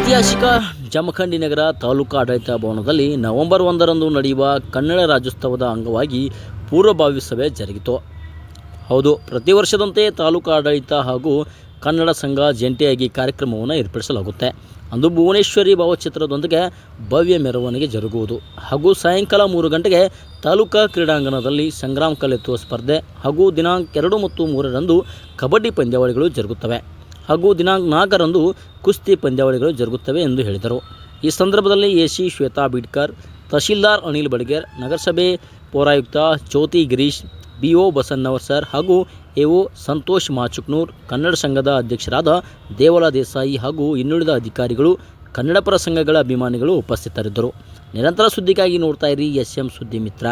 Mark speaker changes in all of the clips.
Speaker 1: ಐತಿಹಾಸಿಕ ಜಮಖಂಡಿ ನಗರ ತಾಲೂಕು ಆಡಳಿತ ಭವನದಲ್ಲಿ ನವೆಂಬರ್ ಒಂದರಂದು ನಡೆಯುವ ಕನ್ನಡ ರಾಜ್ಯೋತ್ಸವದ ಅಂಗವಾಗಿ ಪೂರ್ವಭಾವಿ ಸಭೆ ಜರುಗಿತು. ಹೌದು, ಪ್ರತಿ ವರ್ಷದಂತೆ ತಾಲೂಕು ಆಡಳಿತ ಹಾಗೂ ಕನ್ನಡ ಸಂಘ ಜಂಟಿಯಾಗಿ ಕಾರ್ಯಕ್ರಮವನ್ನು ಏರ್ಪಡಿಸಲಾಗುತ್ತೆ. ಅಂದು ಭುವನೇಶ್ವರಿ ಭಾವಚಿತ್ರದೊಂದಿಗೆ ಭವ್ಯ ಮೆರವಣಿಗೆ ಜರುಗುವುದು. ಹಾಗೂ ಸಾಯಂಕಾಲ ಮೂರು ಗಂಟೆಗೆ ತಾಲೂಕಾ ಕ್ರೀಡಾಂಗಣದಲ್ಲಿ ಸಂಗ್ರಾಮ ಕಲೆತ್ತುವ ಸ್ಪರ್ಧೆ ಹಾಗೂ ದಿನಾಂಕ ಎರಡು ಮತ್ತು ಮೂರರಂದು ಕಬಡ್ಡಿ ಪಂದ್ಯಾವಳಿಗಳು ಜರುಗುತ್ತವೆ. ಹಾಗೂ ದಿನಾಂಕ ನಾಲ್ಕರಂದು ಕುಸ್ತಿ ಪಂದ್ಯಾವಳಿಗಳು ಜರುಗುತ್ತವೆ ಎಂದು ಹೇಳಿದರು. ಈ ಸಂದರ್ಭದಲ್ಲಿ ಎ ಸಿ ಶ್ವೇತಾ ಬೀಡ್ಕರ್, ತಹಶೀಲ್ದಾರ್ ಅನಿಲ್ ಬಡ್ಗೇರ್, ನಗರಸಭೆ ಪೌರಾಯುಕ್ತ Jyothi Girish, B O Basannavar sir ಹಾಗೂ ಎ ಒ ಸಂತೋಷ್ ಮಾಚುಕ್ನೂರ್, ಕನ್ನಡ ಸಂಘದ ಅಧ್ಯಕ್ಷರಾದ ದೇವಲ ದೇಸಾಯಿ ಹಾಗೂ ಇನ್ನುಳಿದ ಅಧಿಕಾರಿಗಳು, ಕನ್ನಡಪರ ಸಂಘಗಳ ಅಭಿಮಾನಿಗಳು ಉಪಸ್ಥಿತರಿದ್ದರು. ನಿರಂತರ ಸುದ್ದಿಗಾಗಿ ನೋಡ್ತಾ ಇರಿ ಎಸ್ ಎಂ ಸುದ್ದಿ ಮಿತ್ರ.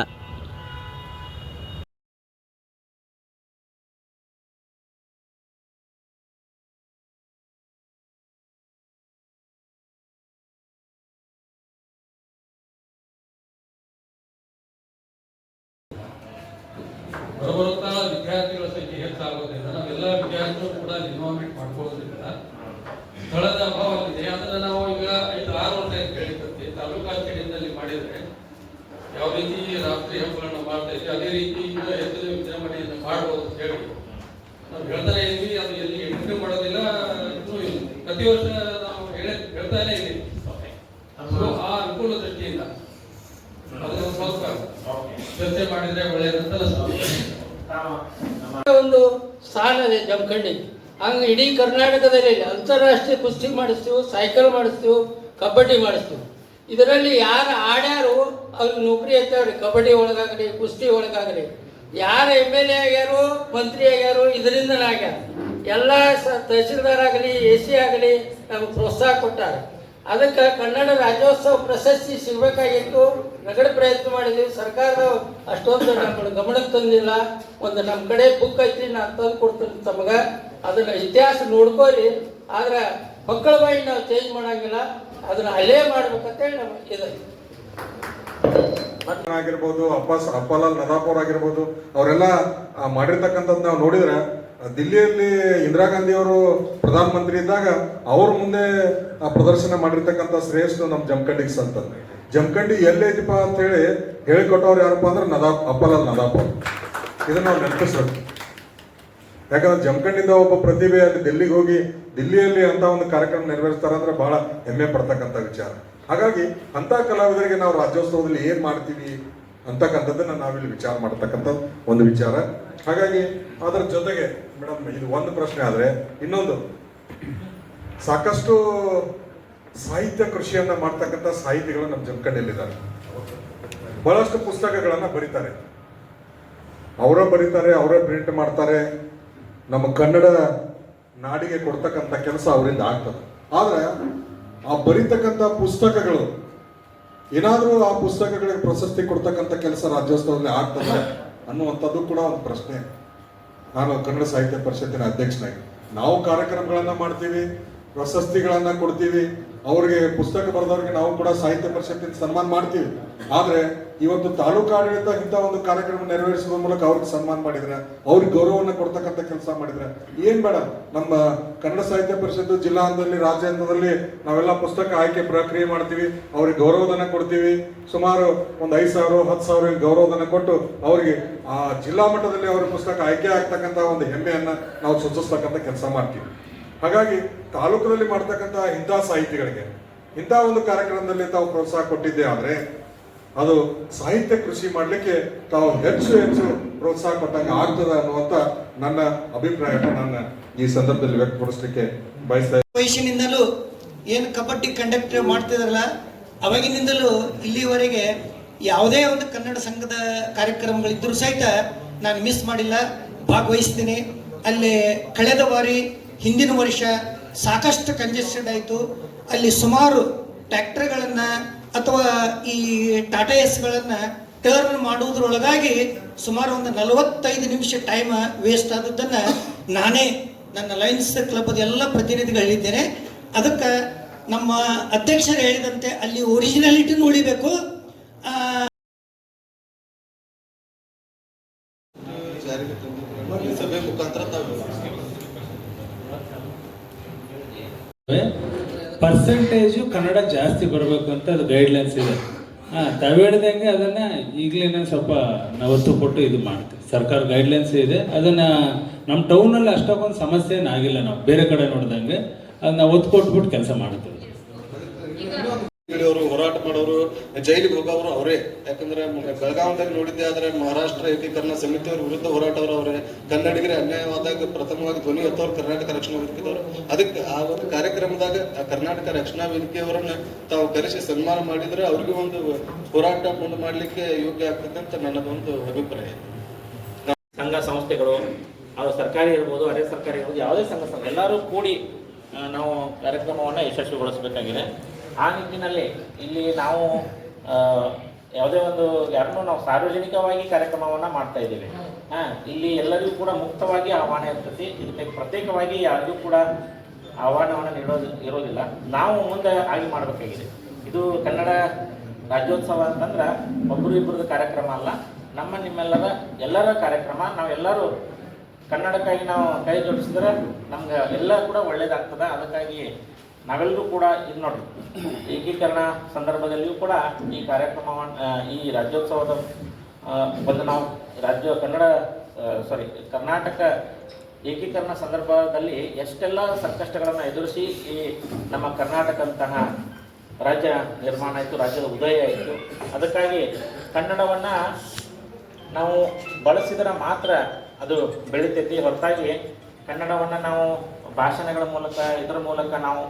Speaker 2: ಎಲ್ಲಾ ನಾವೆಲ್ಲ ವಿದ್ಯಾರ್ಥಿಗಳು ಕೂಡ ಇನ್ವಾಲ್ವ್ಮೆಂಟ್ ಮಾಡ್ಕೊಳ್ಳೋದ್ರಿಂದ ಸ್ಥಳದ ಅಭಾವ ಇದೆ ಅದನ್ನ ನಾವು ಈಗ ಐದು ಆರು ವರ್ಷ ಕೇಳಿಕತ್ತಿ ತಾಲೂಕಾ ಕಡೆಯಲ್ಲಿ ಮಾಡಿದ್ರೆ ಯಾವ ರೀತಿ ರಾಷ್ಟ್ರೀಯ ಹಬ್ಬಗಳನ್ನ ಮಾಡ್ತಾ ಇದ್ವಿ ಅದೇ ರೀತಿ ಈಗ ಹೆಚ್ಚಿನ ವಿಜೃಂಭಣೆಯನ್ನು ಮಾಡ್ಬೋದು ಅಂತ ಹೇಳಿ. ನಾವು ಹೇಳ್ತಾನೆ ಇದ್ವಿ ಅದು ಎಲ್ಲಿ ಎಂಟ್ರಿ ಮಾಡೋದಿಲ್ಲ. ಪ್ರತಿ ವರ್ಷ ನಾವು ಹೇಳ ಹೇಳ್ತಾನೆ ಇದ್ದೀವಿ. ಆ ಅನುಕೂಲ ದೃಷ್ಟಿಯಿಂದ ಅದನ್ನ ಸ್ವಲ್ಪ ಚರ್ಚೆ ಮಾಡಿದ್ರೆ ಒಳ್ಳೆಯದಂತ
Speaker 3: ಒಂದು ಸ್ಥಾನ ಇದೆ ಜಮಖಂಡಿ ಹಂಗೆ ಇಡೀ ಕರ್ನಾಟಕದಲ್ಲಿ ಅಂತಾರಾಷ್ಟ್ರೀಯ ಕುಸ್ತಿ ಮಾಡಿಸ್ತೀವಿ ಸೈಕಲ್ ಮಾಡಿಸ್ತೀವಿ, ಕಬಡ್ಡಿ ಮಾಡಿಸ್ತೀವಿ. ಇದರಲ್ಲಿ ಯಾರು ಆಡ್ಯಾರು, ಅವ್ರಿಗೆ ನೌಕರಿ ಆಗ್ತಾವ್ರಿ ಕಬಡ್ಡಿ ಒಳಗಾಗಲಿ, ಕುಸ್ತಿ ಒಳಗಾಗಲಿ. ಯಾರು ಎಂ ಎಲ್ ಎ ಆಗ್ಯಾರು, ಮಂತ್ರಿ ಆಗ್ಯಾರು, ಇದರಿಂದನೇ ಆಗ್ಯಾರ. ಎಲ್ಲ ತಹಸೀಲ್ದಾರ್ ಆಗಲಿ, ಎ ಸಿ ಆಗಲಿ, ನಮ್ಗೆ ಪ್ರೋತ್ಸಾಹ ಕೊಟ್ಟಾರ. ಅದಕ್ಕೆ ಕನ್ನಡ ರಾಜ್ಯೋತ್ಸವ ಪ್ರಶಸ್ತಿ ಸಿಗಬೇಕಾಗಿತ್ತು. ನಗಡ ಪ್ರಯತ್ನ ಮಾಡಿದ್ವಿ. ಸರ್ಕಾರ ಅಷ್ಟೊಂದು ನಮ್ಮ ಗಮನಕ್ಕೆ ತಂದಿಲ್ಲ. ಒಂದು ನಮ್ಮ ಕಡೆ ಬುಕ್ ಐತಿ ನಾನು ತಂದು ಕೊಡ್ತೀನಿ ತಮಗೆ. ಅದನ್ನ ಇತಿಹಾಸ ನೋಡ್ಕೋರಿ. ಆದ್ರೆ ಮಕ್ಕಳ ಬಾಯಿ ನಾವು ಚೇಂಜ್ ಮಾಡಂಗಿಲ್ಲ. ಅದನ್ನ ಅಲ್ಲೇ ಮಾಡ್ಬೇಕಂತೇಳಿ ನಮ್ಮ ಇದೆ.
Speaker 4: ಆಗಿರ್ಬೋದು ಅಪ್ಪಾಸ್ ಅಪ್ಪಲಾಲ್ ನದಾಪುರ್ ಆಗಿರ್ಬೋದು, ಅವರೆಲ್ಲ ಮಾಡಿರ್ತಕ್ಕಂಥದ್ದು ನಾವು ನೋಡಿದ್ರೆ ದಿಲ್ಲಿಯಲ್ಲಿ ಇಂದಿರಾ ಗಾಂಧಿ ಅವರು ಪ್ರಧಾನಮಂತ್ರಿ ಇದ್ದಾಗ ಅವ್ರ ಮುಂದೆ ಪ್ರದರ್ಶನ ಮಾಡಿರ್ತಕ್ಕಂಥ ಶ್ರೇಷ್ಠ ನಮ್ಮ ಜಮಖಂಡಿಗೆ ಸಂತ ಜಮಖಂಡಿ ಎಲ್ಲೈತಿಪ್ಪ ಅಂತ ಹೇಳಿ ಹೇಳಿಕೊಟ್ಟವ್ರು ಯಾರಪ್ಪ ಅಂದ್ರೆ ನದಾ ಅಪ್ಪಲ ನದಾಪುರ್ ಇದನ್ನ ನಾವು ನೆನಪಿಸ್ಬೇಕು. ಯಾಕಂದ್ರೆ ಜಮಖಂಡಿಂದ ಒಬ್ಬ ಪ್ರತಿಭೆ ಅಲ್ಲಿ ದಿಲ್ಲಿಗೆ ಹೋಗಿ ದಿಲ್ಲಿಯಲ್ಲಿ ಅಂತ ಒಂದು ಕಾರ್ಯಕ್ರಮ ನೆರವೇರಿಸ್ತಾರೆ ಅಂದ್ರೆ ಬಹಳ ಹೆಮ್ಮೆ ಪಡ್ತಕ್ಕಂಥ ವಿಚಾರ. ಹಾಗಾಗಿ ಅಂತ ಕಲಾವಿದರಿಗೆ ನಾವು ರಾಜ್ಯೋತ್ಸವದಲ್ಲಿ ಏನ್ ಮಾಡ್ತೀವಿ ಅಂತಕ್ಕಂಥದ್ದನ್ನ ನಾವಿಲ್ಲಿ ವಿಚಾರ ಮಾಡ್ತಕ್ಕಂಥ ಒಂದು ವಿಚಾರ. ಹಾಗಾಗಿ ಅದರ ಜೊತೆಗೆ, ಮೇಡಮ್, ಇದು ಒಂದು ಪ್ರಶ್ನೆ ಆದರೆ, ಇನ್ನೊಂದು. ಸಾಕಷ್ಟು ಸಾಹಿತ್ಯ ಕೃಷಿಯನ್ನ ಮಾಡ್ತಕ್ಕಂಥ ಸಾಹಿತಿಗಳು ನಮ್ಮ ಜಮಖಂಡಿಯಲ್ಲಿದ್ದಾರೆ ಬಹಳಷ್ಟು ಪುಸ್ತಕಗಳನ್ನು ಬರೀತಾರೆ. ಅವರೇ ಬರೀತಾರೆ, ಅವರೇ ಪ್ರಿಂಟ್ ಮಾಡ್ತಾರೆ. ನಮ್ಮ ಕನ್ನಡ ನಾಡಿಗೆ ಕೊಡ್ತಕ್ಕಂಥ ಕೆಲಸ ಅವರಿಂದ ಆಗ್ತದೆ. ಆದರೆ, ಆ ಬರೀತಕ್ಕಂಥ ಪುಸ್ತಕಗಳು, ಏನಾದರೂ ಆ ಪುಸ್ತಕಗಳಿಗೆ ಪ್ರಶಸ್ತಿ ಕೊಡ್ತಕ್ಕಂಥ ಕೆಲಸ ರಾಜ್ಯೋತ್ಸವದಲ್ಲಿ ಆಗ್ತದೆ ಅನ್ನುವಂಥದ್ದು ಕೂಡ ಒಂದು ಪ್ರಶ್ನೆ. ನಾನು ಕನ್ನಡ ಸಾಹಿತ್ಯ ಪರಿಷತ್ತಿನ ಅಧ್ಯಕ್ಷನಾಗಿ. ನಾವು ಕಾರ್ಯಕ್ರಮಗಳನ್ನು ಮಾಡ್ತೀವಿ. ಪ್ರಶಸ್ತಿಗಳನ್ನ ಕೊಡ್ತೀವಿ, ಅವ್ರಿಗೆ ಪುಸ್ತಕ ಬರೆದವ್ರಿಗೆ ನಾವು ಕೂಡ ಸಾಹಿತ್ಯ ಪರಿಷತ್ತಿನ ಸನ್ಮಾನ ಮಾಡ್ತೀವಿ. ಆದ್ರೆ ಇವತ್ತು ತಾಲೂಕು ಆಡಳಿತ ಇಂಥ ಒಂದು ಕಾರ್ಯಕ್ರಮ ನೆರವೇರಿಸುವ ಮೂಲಕ ಅವ್ರಿಗೆ ಸನ್ಮಾನ ಮಾಡಿದ್ರೆ, ಅವ್ರಿಗೆ ಗೌರವವನ್ನು ಕೊಡ್ತಕ್ಕಂಥ ಕೆಲಸ ಮಾಡಿದ್ರೆ ಏನ್ ಬೇಡ. ನಮ್ಮ ಕನ್ನಡ ಸಾಹಿತ್ಯ ಪರಿಷತ್ತು ಜಿಲ್ಲಾ ಹಂತದಲ್ಲಿ ರಾಜ್ಯ ಹಂತದಲ್ಲಿ ನಾವೆಲ್ಲ ಪುಸ್ತಕ ಆಯ್ಕೆ ಪ್ರಕ್ರಿಯೆ ಮಾಡ್ತೀವಿ, ಅವ್ರಿಗೆ ಗೌರವಧನ ಕೊಡ್ತೀವಿ. ಸುಮಾರು ಒಂದು ಐದು ಸಾವಿರ, ಹತ್ತು ಸಾವಿರ ಗೌರವಧನ ಕೊಟ್ಟು ಅವ್ರಿಗೆ ಆ ಜಿಲ್ಲಾ ಮಟ್ಟದಲ್ಲಿ ಅವ್ರ ಪುಸ್ತಕ ಆಯ್ಕೆ ಆಗ್ತಕ್ಕಂಥ ಒಂದು ಹೆಮ್ಮೆಯನ್ನ ನಾವು ಸೂಚಿಸ್ತಕ್ಕಂಥ ಕೆಲಸ ಮಾಡ್ತೀವಿ. ಹಾಗಾಗಿ ತಾಲೂಕಿನಲ್ಲಿ ಮಾಡ್ತಕ್ಕಂಥ ಇಂಥ ಸಾಹಿತಿಗಳಿಗೆ ಇಂಥ ಒಂದು ಕಾರ್ಯಕ್ರಮದಲ್ಲಿ ತಾವು ಪ್ರೋತ್ಸಾಹ ಕೊಟ್ಟಿದ್ದೆ ಆದರೆ, ಅದು ಸಾಹಿತ್ಯ ಕೃಷಿ ಮಾಡಲಿಕ್ಕೆ ತಾವು ಹೆಚ್ಚು ಹೆಚ್ಚು ಪ್ರೋತ್ಸಾಹ ಕೊಟ್ಟಾಗ ಆಗ್ತದ ಅನ್ನುವಂತ ನನ್ನ ಅಭಿಪ್ರಾಯವನ್ನು ನನ್ನ ಈ ಸಂದರ್ಭದಲ್ಲಿ ವ್ಯಕ್ತಪಡಿಸಲಿಕ್ಕೆ ಬಯಸ್ತಾ
Speaker 5: ವಯಸ್ಸಿನಿಂದಲೂ ಏನು ಕಬಡ್ಡಿ ಕಂಡಕ್ಟ್ ಮಾಡ್ತಿದ್ರಲ್ಲ, ಅವಾಗಿನಿಂದಲೂ ಇಲ್ಲಿವರೆಗೆ ಯಾವುದೇ ಒಂದು ಕನ್ನಡ ಸಂಘದ ಕಾರ್ಯಕ್ರಮಗಳಿದ್ದರೂ ಸಹಿತ ನಾನು ಮಿಸ್ ಮಾಡಿಲ್ಲ, ಭಾಗವಹಿಸ್ತೀನಿ. ಅಲ್ಲಿ ಕಳೆದ ಬಾರಿ ಹಿಂದಿನ ವರ್ಷ ಸಾಕಷ್ಟು ಕಂಜೆಸ್ಟೆಡ್ ಆಯಿತು. ಅಲ್ಲಿ ಸುಮಾರು ಟ್ರ್ಯಾಕ್ಟರ್ಗಳನ್ನು ಅಥವಾ ಈ ಟಾಟಾ ಎಸ್ಗಳನ್ನು ಟರ್ನ್ ಮಾಡುವುದರೊಳಗಾಗಿ ಸುಮಾರು ಒಂದು ನಲವತ್ತೈದು ನಿಮಿಷ ಟೈಮ್ ವೇಸ್ಟ್ ಆದದ್ದನ್ನು ನಾನೇ ನನ್ನ ಲಯನ್ಸ್ ಕ್ಲಬ್ ಎಲ್ಲ ಪ್ರತಿನಿಧಿಗಳು ಹೇಳಿದ್ದೇನೆ. ಅದಕ್ಕೆ ನಮ್ಮ ಅಧ್ಯಕ್ಷರು ಹೇಳಿದಂತೆ ಅಲ್ಲಿ ಒರಿಜಿನಾಲಿಟಿನೂ ಉಳಿಬೇಕು ಆ,
Speaker 6: ಸಭೆ ಮುಖಾಂತರ ತಾವು
Speaker 7: ಪರ್ಸೆಂಟೇಜು ಕನ್ನಡ ಜಾಸ್ತಿ ಬರಬೇಕು ಅಂತ ಅದು ಗೈಡ್ಲೈನ್ಸ್ ಇದೆ. ಹಾಂ, ತಾವು ಹೇಳ್ದಂಗೆ ಅದನ್ನು ಈಗಲೇ ಸ್ವಲ್ಪ ನಾವು ಕೊಟ್ಟು ಇದು ಮಾಡ್ತೀವಿ ಸರ್ಕಾರ ಗೈಡ್ಲೈನ್ಸ್ ಇದೆ. ಅದನ್ನು ನಮ್ಮ ಟೌನಲ್ಲಿ ಅಷ್ಟೊಂದು ಸಮಸ್ಯೆ ಏನಾಗಿಲ್ಲ ನಾವು. ಬೇರೆ ಕಡೆ ನೋಡಿದಂಗೆ ಅದನ್ನ ಒತ್ತು ಕೊಟ್ಬಿಟ್ಟು ಕೆಲಸ ಮಾಡ್ತೀವಿ
Speaker 6: ಅವರು ಹೋರಾಟ ಮಾಡೋರು, ಜೈಲಿಗೆ ಹೋಗೋರು ಅವರೇ. ಯಾಕಂದ್ರೆ ಬೆಳಗಾವಿದಾಗ ನೋಡಿದ್ದೆ, ಆದ್ರೆ ಮಹಾರಾಷ್ಟ್ರ ಏಕೀಕರಣ ಸಮಿತಿಯವ್ರ ವಿರುದ್ಧ ಹೋರಾಟವ್ರು ಅವರೇ. ಕನ್ನಡಿಗರ ಅನ್ಯಾಯವಾದಾಗ ಪ್ರಥಮವಾಗಿ ಧ್ವನಿ ಎತ್ತವ್ರು ಕರ್ನಾಟಕ ರಕ್ಷಣಾ ವೇದಿಕೆದವರು ಅದಕ್ಕೆ ಆ ಒಂದು ಕಾರ್ಯಕ್ರಮದಾಗ ಕರ್ನಾಟಕ ರಕ್ಷಣಾ ವೇದಿಕೆಯವರನ್ನ ತಾವು ಕರೆಸಿ ಸನ್ಮಾನ ಮಾಡಿದ್ರೆ ಅವ್ರಿಗೆ ಒಂದು ಹೋರಾಟ ಮುಂದೆ ಮಾಡ್ಲಿಕ್ಕೆ ಯೋಗ್ಯ ಆಗ್ತದೆ ಅಂತ ನನ್ನದೊಂದು ಅಭಿಪ್ರಾಯ.
Speaker 8: ಸಂಘ ಸಂಸ್ಥೆಗಳು, ಅದು ಸರ್ಕಾರಿ ಇರ್ಬೋದು, ಅರೆ ಸರ್ಕಾರಿ ಇರ್ಬೋದು, ಯಾವುದೇ ಸಂಘ ಸಂಸ್ಥೆ. ಎಲ್ಲರೂ ಕೂಡಿ ನಾವು ಕಾರ್ಯಕ್ರಮವನ್ನು ಯಶಸ್ವಿಗೊಳಿಸಬೇಕಾಗಿದೆ. ಆ ನಿಟ್ಟಿನಲ್ಲಿ ಇಲ್ಲಿ ನಾವು ಯಾವುದೇ ಒಂದು ಯಾರನ್ನೂ ನಾವು ಸಾರ್ವಜನಿಕವಾಗಿ ಕಾರ್ಯಕ್ರಮವನ್ನು ಮಾಡ್ತಾ ಇದ್ದೀವಿ. ಹಾಂ, ಇಲ್ಲಿ ಎಲ್ಲರಿಗೂ ಕೂಡ ಮುಕ್ತವಾಗಿ ಆಹ್ವಾನ ಇರ್ತೈತಿ ಇದಕ್ಕೆ ಪ್ರತ್ಯೇಕವಾಗಿ ಯಾರಿಗೂ ಕೂಡ ಆಹ್ವಾನವನ್ನು ನೀಡೋದು, ಇರೋದಿಲ್ಲ. ನಾವು ಮುಂದೆ ಆಗಿ ಮಾಡಬೇಕಾಗಿದೆ. ಇದು ಕನ್ನಡ ರಾಜ್ಯೋತ್ಸವ ಅಂತಂದ್ರೆ ಒಬ್ಬರು ಇಬ್ಬರದ ಕಾರ್ಯಕ್ರಮ ಅಲ್ಲ. ನಮ್ಮ ನಿಮ್ಮೆಲ್ಲರ ಎಲ್ಲರ ಕಾರ್ಯಕ್ರಮ. ನಾವೆಲ್ಲರೂ ಕನ್ನಡಕ್ಕಾಗಿ ನಾವು ಕೈ ಜೋಡಿಸಿದ್ರೆ ನಮ್ಗೆ ಎಲ್ಲ ಕೂಡ ಒಳ್ಳೇದಾಗ್ತದೆ. ಅದಕ್ಕಾಗಿ ನಾವೆಲ್ಲರೂ ಕೂಡ ಇದು ನೋಡಿ ಏಕೀಕರಣ ಸಂದರ್ಭದಲ್ಲಿಯೂ ಕೂಡ ಈ ಕಾರ್ಯಕ್ರಮವನ್ನು ಈ ರಾಜ್ಯೋತ್ಸವದ ಬಂದು ನಾವು ರಾಜ್ಯ ಕನ್ನಡ ಸಾರಿ ಕರ್ನಾಟಕ ಏಕೀಕರಣ ಸಂದರ್ಭದಲ್ಲಿ ಎಷ್ಟೆಲ್ಲ ಸಂಕಷ್ಟಗಳನ್ನು ಎದುರಿಸಿ ಈ ನಮ್ಮ ಕರ್ನಾಟಕ ಅಂತಹ ರಾಜ್ಯ ನಿರ್ಮಾಣ ಆಯಿತು, ರಾಜ್ಯದ ಉದಯ ಆಯಿತು. ಅದಕ್ಕಾಗಿ ಕನ್ನಡವನ್ನು ನಾವು ಬಳಸಿದರೆ ಮಾತ್ರ ಅದು ಬೆಳೀತೈತಿ. ಹೊರತಾಗಿ ಕನ್ನಡವನ್ನು ನಾವು ಭಾಷಣಗಳ ಮೂಲಕ ಇದರ ಮೂಲಕ ನಾವು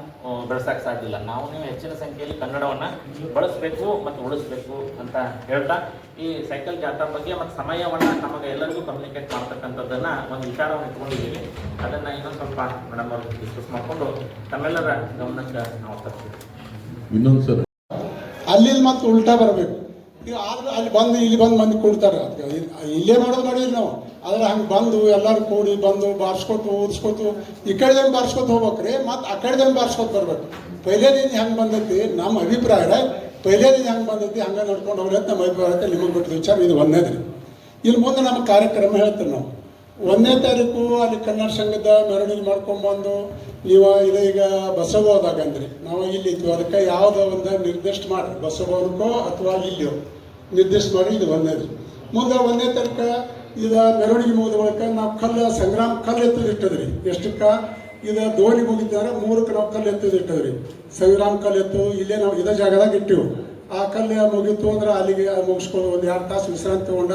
Speaker 8: ಬೆಳೆಸಕ್ಕೆ ಸಾಧ್ಯ ಇಲ್ಲ. ನಾವು ನೀವು ಹೆಚ್ಚಿನ ಸಂಖ್ಯೆಯಲ್ಲಿ ಕನ್ನಡವನ್ನು ಬಳಸಬೇಕು ಮತ್ತು ಉಳಿಸ್ಬೇಕು ಅಂತ ಹೇಳ್ತಾ ಈ ಸೈಕಲ್ ಜಾಥಾ ಬಗ್ಗೆ ಮತ್ತು ಸಮಯವನ್ನು ನಮಗೆ ಎಲ್ಲರಿಗೂ ಕಮ್ಯುನಿಕೇಟ್ ಮಾಡ್ತಕ್ಕಂಥದ್ದನ್ನು ಒಂದು ವಿಚಾರವನ್ನು ಇಟ್ಕೊಂಡಿದ್ದೀವಿ. ಅದನ್ನು ಇನ್ನೊಂದು ಸ್ವಲ್ಪ ಮೇಡಮ್ ಅವರು ಡಿಸ್ಕಸ್ ಮಾಡಿಕೊಂಡು ತಮ್ಮೆಲ್ಲರ ಗಮನಕ್ಕೆ ನಾವು ತರ್ತೀವಿ.
Speaker 9: ಇನ್ನೊಂದು ಸರ್
Speaker 10: ಅಲ್ಲಿ ಮತ್ತೆ ಉಲ್ಟಾ ಬರಬೇಕು. ಆದ್ರೆ ಅಲ್ಲಿ ಬಂದು ಇಲ್ಲಿ ಬಂದು ಮಂದಿ ಕೊಡ್ತಾರೆ. ಇಲ್ಲೇ ಮಾಡೋದು ಮಾಡಿದ್ರಿ ನಾವು. ಆದ್ರೆ ಹಂಗೆ ಬಂದು ಎಲ್ಲರೂ ಕೂಡಿ ಬಂದು ಬಾರಿಸ್ಕೊತು ಓದಿಸ್ಕೊತು ಈ ಕಡೆದಂಗೆ ಬಾರ್ಸ್ಕೊತ ಹೋಗ್ಬೇಕ್ರಿ ಮತ್ತು ಆ ಕಡೆದಂಗೆ ಬಾರ್ಸ್ಕೊತ ಬರ್ಬೇಕು. ಪೈಲೇದಿಂದ ಹೆಂಗೆ ಬಂದೈತಿ? ನಮ್ಮ ಅಭಿಪ್ರಾಯ ಪೈಲೇದಿಂದ ಹೆಂಗೆ ಬಂದೈತಿ? ಹಂಗೆ ನಡ್ಕೊಂಡು ಅಂತ ನಮ್ಮ ಅಭಿಪ್ರಾಯಕ್ಕೆ ನಿಮಗೆ ಬಿಟ್ಟು ವಿಚಾರ. ಇದು ಒಂದೇದ್ರಿ ಇಲ್ಲಿ ಮುಂದೆ ನಮ್ಮ ಕಾರ್ಯಕ್ರಮ ಹೇಳ್ತೀವಿ ನಾವು. ಒಂದನೇ ತಾರೀಕು ಅಲ್ಲಿ ಕನ್ನಡ ಸಂಘದ ಮೆರವಣಿಗೆ ಮಾಡ್ಕೊಂಡ್ಬಂದು ನೀವು ಇದು ಈಗ ಬಸವ ಹೋದಾಗ ಅಂದ್ರಿ ನಾವು ಇಲ್ಲಿ ಅದಕ್ಕೆ ಯಾವುದೋ ಒಂದು ನಿರ್ದಿಷ್ಟ ಮಾಡಿ ಬಸವನಕ್ಕೋ ಅಥವಾ ಇಲ್ಲಿಯೋ. ನಿರ್ದಿಷ್ಟ ಮಾಡಿ ಇದು ಒಂದೇದು ಮುಂದೆ ಒಂದನೇ ತನಕ ಇದು ಮೆರವಣಿಗೆ ಮುಗಿದ ಬಳಿಕ ನಾವು ಕಲ್ಲು, ಸಂಗ್ರಾಮ ಕಲ್ಲು ಎತ್ತದ ಇಟ್ಟದ್ರಿ. ಎಷ್ಟಕ್ಕೆ? ಇದು ದೋಣಿ ಮುಗಿತಾರೆ ಮೂರಕ್ಕೆ ನಾವು ಕಲ್ಲು ಎತ್ತದ ಇಟ್ಟದ್ರಿ. ಸಂಗ್ರಾಮ ಕಲ್ಲು ಎತ್ತು, ಇಲ್ಲೇ ನಾವು ಇದೇ ಜಾಗದಾಗ ಇಟ್ಟಿವು. ಆ ಕಲ್ಲು ಮುಗೀತು ಅಂದ್ರೆ ಅಲ್ಲಿಗೆ ಮುಗಿಸ್ಕೊಂಡು ಒಂದು ಎರಡು ತಾಸು ವಿಶ್ರಾಂತಿ ತಗೊಂಡ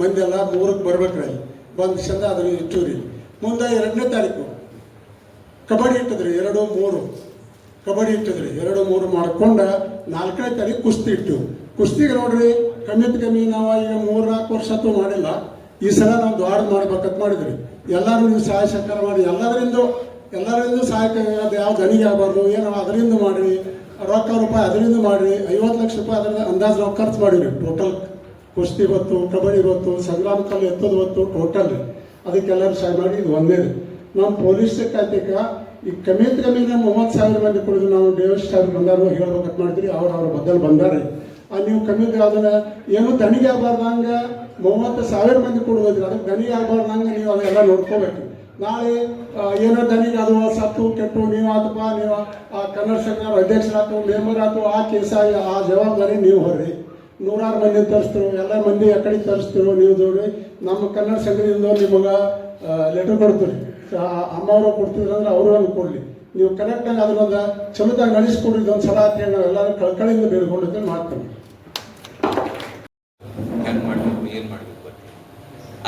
Speaker 10: ಮಂದಿಯೆಲ್ಲ ಮೂರಕ್ಕೆ ಬರ್ಬೇಕ್ರಿ ಅಲ್ಲಿ. ಬಂದು ಚಂದ ಅದನ್ನು ರೀ ಮುಂದೆ ಎರಡನೇ ತಾರೀಕು ಕಬಡ್ಡಿ ಇಟ್ಟಿದ್ರಿ, ಎರಡು, ಮೂರು. ಕಬಡ್ಡಿ ಇಟ್ಟಿದ್ರಿ, ಎರಡು, ಮೂರು ಮಾಡ್ಕೊಂಡು ನಾಲ್ಕನೇ ತಾರೀಕು ಕುಸ್ತಿ ಇಟ್ಟು. ಕುಸ್ತಿಗೆ ನೋಡ್ರಿ ಕಮ್ಮಿತ್ ಕಮ್ಮಿ ನಾವು ಈಗ ಮೂರು ನಾಲ್ಕು ವರ್ಷ ಅಂತೂ ಮಾಡಿಲ್ಲ. ಈ ಸಲ ನಾವು ದ್ವಾರ ಮಾಡ್ಬೇಕಂತ ಮಾಡಿದ್ರಿ. ಎಲ್ಲರೂ ನೀವು ಸಹಾಯ ಸಹಕಾರ ಮಾಡಿ. ಎಲ್ಲರಿಂದ ಎಲ್ಲರಿಂದ ಸಹಾಯಕ ಅದು ಯಾವ ದಣಿಗೆ ಆಗಬಾರ್ದು, ಏನೋ ಅದರಿಂದ ಮಾಡಿರಿ. ರೊಕ್ಕ ರೂಪಾಯಿ ಅದರಿಂದ ಮಾಡಿರಿ. ಐವತ್ತು ಲಕ್ಷ ರೂಪಾಯಿ ಅದರಿಂದ ಅಂದಾಜು ನಾವು ಖರ್ಚು ಮಾಡಿರಿ ಟೋಟಲ್ ಕುಸ್ತಿ ಗೊತ್ತು, ಕಬಡ್ಡಿ ಗೊತ್ತು, ಸಂಗ್ರಾಮ ಕಲ್ಲು ಎತ್ತೋದು ಗೊತ್ತು ಟೋಟಲ್ ಅದಕ್ಕೆಲ್ಲರೂ ಸಹಾಯ ಮಾಡಿ, ಇದು ಒಂದೇ. ನಮ್ಮ ಪೊಲೀಸ್ ಕಾಯ್ತಿಕ ಈ ಕಮ್ಮಿ ಕಮ್ಮಿ ನಮ್ಮ ಮೂವತ್ತು ಸಾವಿರ ಮಂದಿ ಕುಡಿದು ನಾವು ದೇವಸ್ಥಾನ ಬಂದಾರು ಹೇಳ್ಬೇಕಂತ ಮಾಡಿದ್ರಿ. ಅವ್ರು ಅವ್ರ ಬದಲು ಬಂದಾರೆ ನೀವು ಕಮ್ಮಿ ಅದನ್ನ ಏನು ದಣಿಗೆ ಆಗ್ಬಾರ್ದಂಗೆ ಮೂವತ್ತು ಸಾವಿರ ಮಂದಿ ಕೊಡ್ಬೋದ್ರಿ ಅದಕ್ಕೆ ದಣಿಗೆ ಆಗಬಾರ್ದಂಗೆ ನೀವು ಅದೆಲ್ಲ ನೋಡ್ಕೋಬೇಕು. ನಾಳೆ ಏನೋ ದನಿಗೆ ಅದು ಸತ್ತು, ಕೆಟ್ಟು, ನೀವು ಆತಪ್ಪ, ನೀವು ಆ ಕನ್ನಡ ಸರ್ಕಾರ ಅಧ್ಯಕ್ಷರಾತು ಮೆಂಬರ್ ಆತು ಆ ಕೇಸಾಗಿ ಆ ಜವಾಬ್ದಾರಿ ನೀವು ಹೊರ್ರಿ. ನೂರಾರು ಮಂದಿ ತರಿಸ್ತಿರು ಎಲ್ಲ ಮಂದಿ ಆ ಕಡೆ ತರಿಸ್ತಿರು ನೀವು ಜೋಡಿ ನಮ್ಮ ಕನ್ನಡ ಸಂಘದಿಂದ ನಿಮಗೆ ಲೆಟರ್ ಕೊಡ್ತೀರಿ ಅಮ್ಮವರು ಕೊಡ್ತಿದ್ರು ಅಂದ್ರೆ ಅವರು ಒಂದು ಕೊಡಲಿ. ನೀವು ಕರೆಕ್ಟಾಗಿ ಅದನ್ನೊಂದು ಚಲೋದಾಗಿ ನಡೆಸ್ಕೊಡ್ರಿ ಇದೊಂದು ಸಲ ಅಂತ ಹೇಳಿ ನಾವೆಲ್ಲರೂ ಕಳ್ಕಳಿಯಿಂದ ಬೇಡ್ಕೊಂಡಿದ್ದೇವೆ ಮಾಡ್ತೀವಿ
Speaker 11: ಹೆಂಗೆ ಮಾಡಬೇಕು ಏನು ಮಾಡಬೇಕು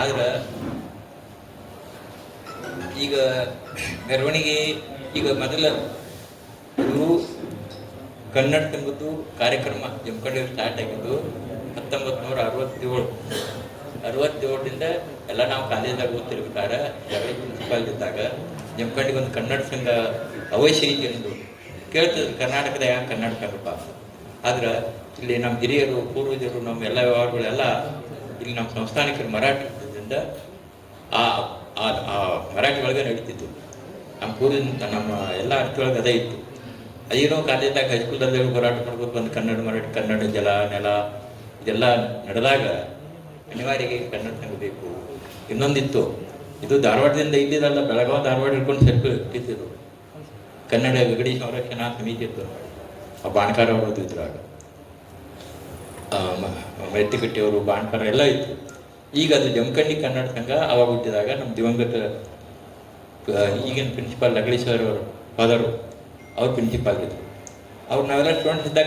Speaker 11: ಆದ್ರೆ ಈಗ ಮೆರವಣಿಗೆ, ಈಗ ಮೊದಲ ಇದು ಕನ್ನಡ ತಂಬದ್ದು ಕಾರ್ಯಕ್ರಮ ಜಮಖಂಡಿ ಸ್ಟಾರ್ಟ್ ಆಗಿದ್ದು ಹತ್ತೊಂಬತ್ತು ನೂರ ಅರವತ್ತೇಳು. ಅರವತ್ತೇಳರಿಂದ ಎಲ್ಲ ನಾವು ಕಾಲೇಜ್ದಾಗ ಓದ್ತಿರ್ಬೇಕಾದ್ರೆ ಜಗಳ ಪ್ರಿನ್ಸಿಪಾಲ್ ಇದ್ದಾಗ ಜಮಖಂಡಿಗೆ ಒಂದು ಕನ್ನಡ ಸಂಘ ಅವಶ್ಯಕತೆ ಎಂದು ಕೇಳ್ತದೆ. ಕರ್ನಾಟಕದ ಯಾವ ಕನ್ನಡಕ ಅಲ್ಲಪ್ಪ ಆದ್ರೆ ಇಲ್ಲಿ ನಮ್ಮ ಹಿರಿಯರು, ಪೂರ್ವಜರು, ನಮ್ಮ ಎಲ್ಲ ವ್ಯವಹಾರಗಳೆಲ್ಲ ಇಲ್ಲಿ ನಮ್ಮ ಸಂಸ್ಥಾನಿಕರು ಮರಾಠದಿಂದ ಆ ಆ ಆ ಮರಾಠಿ ಒಳಗೆ ನಡೀತಿತ್ತು. ನಮ್ಮ ಕೂರಿನ ನಮ್ಮ ಎಲ್ಲ ಅರ್ಥೊಳಗೆ ಅದೇ ಇತ್ತು. ಅದೇನೋ ಕಾಲೇಜ್ದಾಗ ಹೈಸ್ಕೂಲ್ದಲ್ಲಿ ಹೋರಾಟ ಮಾಡ್ಕೊಂಡು ಬಂದು ಕನ್ನಡ ಮರಾಠಿ, ಕನ್ನಡ ಜಲ, ನೆಲ ಇದೆಲ್ಲ ನಡೆದಾಗ ಅನಿವಾರ್ಯವಾಗಿ ಕನ್ನಡ ತಂಗಬೇಕು ಬೇಕು ಇನ್ನೊಂದಿತ್ತು. ಇದು ಧಾರವಾಡದಿಂದ ಇದ್ದಿದ್ದಲ್ಲ ಬೆಳಗಾವಿ, ಧಾರವಾಡ ಹಿಡ್ಕೊಂಡು ಸ್ವಲ್ಪ ಇಟ್ಟಿದ್ದು ಕನ್ನಡ ವಿಗಡಿ ಸಂರಕ್ಷಣಾ ಸಮಿತಿ ಇತ್ತು. ಆ ಬಾಣ್ಕಾರ ಅವರು ಇದ್ರಾಗ. ಮೈತ್ರಿಕಟ್ಟಿಯವರು, ಬಾಣ್ಕಾರ ಎಲ್ಲ ಇತ್ತು. ಈಗ ಅದು ಜಮಖಂಡಿ ಕನ್ನಡ ಸಂಘ ಅವಾಗ ಹುಟ್ಟಿದಾಗ ನಮ್ಮ ದಿವಂಗತ ಈಗಿನ ಪ್ರಿನ್ಸಿಪಾಲ್ ಲಗಳಿ ಸರ್ ಅವರು ಫಾದರು ಅವ್ರು ಪ್ರಿನ್ಸಿಪಾಲ್ ಇದ್ರು ಅವ್ರು ನಾವೆಲ್ಲ ಸ್ಟೂಡೆಂಟ್ಸ್ ಇದ್ದಾಗ